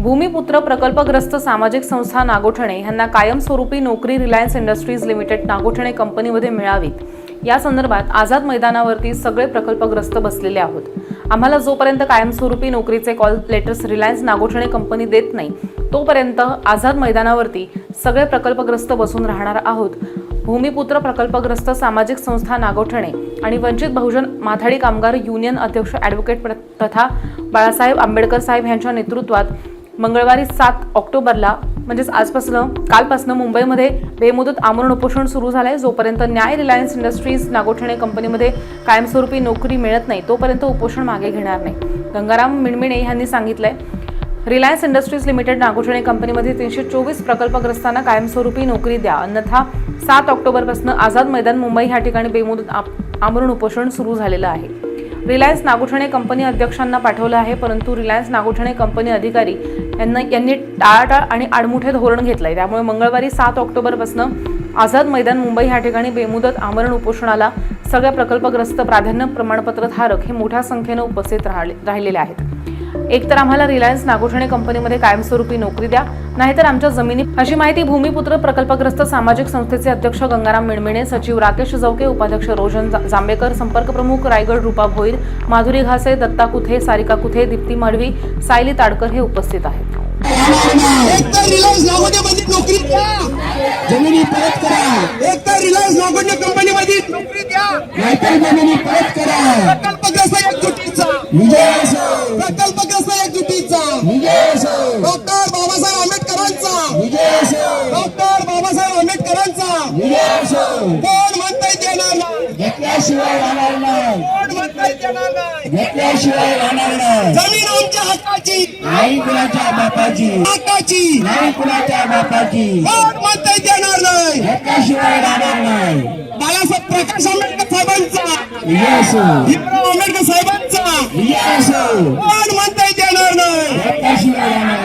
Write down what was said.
भूमिपुत्र प्रकल्पग्रस्त सामाजिक संस्था नागोठणे यांना कायमस्वरूपी नोकरी रिलायन्स इंडस्ट्रीज लिमिटेड नागोठणे कंपनीमध्ये मिळावीत. या संदर्भात आझाद मैदानावरती सगळे प्रकल्पग्रस्त बसलेले आहोत. आम्हाला जोपर्यंत कायमस्वरूपी नोकरीचे call letters Reliance Nagothane company देत नाही तोपर्यंत आझाद मैदानावरती सगळे प्रकल्पग्रस्त बसून राहणार आहोत. भूमिपुत्र प्रकल्पग्रस्त सामाजिक संस्था नागोठणे आणि वंचित बहुजन माथाडी कामगार युनियन अध्यक्ष ॲडव्होकेट प्र- तथा बाळासाहेब आंबेडकर साहेब यांच्या नेतृत्वात मंगळवारी सात ऑक्टोबरला म्हणजेच आजपासून कालपासून मुंबईमध्ये बेमुदत आमरण उपोषण सुरू झालंय. जोपर्यंत न्याय रिलायन्स इंडस्ट्रीज नागोठणे कंपनीमध्ये कायमस्वरूपी नोकरी मिळत नाही तोपर्यंत उपोषण मागे घेणार नाही. गंगाराम मिणमिणे यांनी सांगितलंय रिलायन्स इंडस्ट्रीज लिमिटेड नागोठणे कंपनीमध्ये तीनशे चोवीस प्रकल्पग्रस्तांना कायमस्वरूपी नोकरी द्या. अन्यथा सात ऑक्टोबरपासून आझाद मैदान मुंबई ह्या ठिकाणी बेमुदत आमरण उपोषण सुरू झालेलं आहे. रिलायन्स नागोठणे कंपनी अध्यक्षांना पाठवलं आहे परंतु रिलायन्स नागोठणे कंपनी अधिकारी यांना यांनी टाळाटाळ आणि आडमुठे धोरण घेतलंय. त्यामुळे मंगळवारी सात ऑक्टोबरपासून आझाद मैदान मुंबई ह्या ठिकाणी बेमुदत आमरण उपोषणाला सगळ्या प्रकल्पग्रस्त प्राधान्य प्रमाणपत्र धारक हे मोठ्या संख्येनं उपस्थित राहिले राहिलेले आहेत. एक तर आम्हाला रिलायन्स नागोठणे कंपनीमध्ये कायमस्वरूपी नोकरी द्या नाहीतर आमच्या जमिनी अशी माहिती भूमिपुत्र प्रकल्पग्रस्त सामाजिक संस्थेचे अध्यक्ष गंगाराम मिणमिणे सचिव राकेश जवके उपाध्यक्ष रोशन जा- जांभेकर संपर्क प्रमुख रायगड रूपा भोईर माधुरी घासे दत्ता कुथे सारिका कुथे दीप्ती माडवी सायली ताडकर हे उपस्थित आहेत. रिलायन्स नोकरी द्या. जमिनी परत करा. एक तर रिलायन्स नागोटे कंपनीमध्ये नोकरी द्या. नाहीतर जमिनी परत करा. प्रकल्पग्रस्त एकजुटीचा विजय डॉक्टर बाबासाहेब आंबेडकरांचा. डॉक्टर बाबासाहेब आंबेडकरांचा. कोण म्हणताय देणार नाही. घेतल्याशिवाय राहणार नाही. घेतल्याशिवाय राहणार नाही. जमीन आमच्या हक्काची. नाही कुणाच्या बापाची. हक्काची. नाही कुणाच्या बापाची. कोण देणार नाही. घेतल्याशिवाय राहणार नाही. बाळासाहेब प्रकाश आंबेडकर साहेबांचा. भीमराव आंबेडकर साहेबांचा. असो कोण म्हणताय देणार नाही. Ayan, ayan.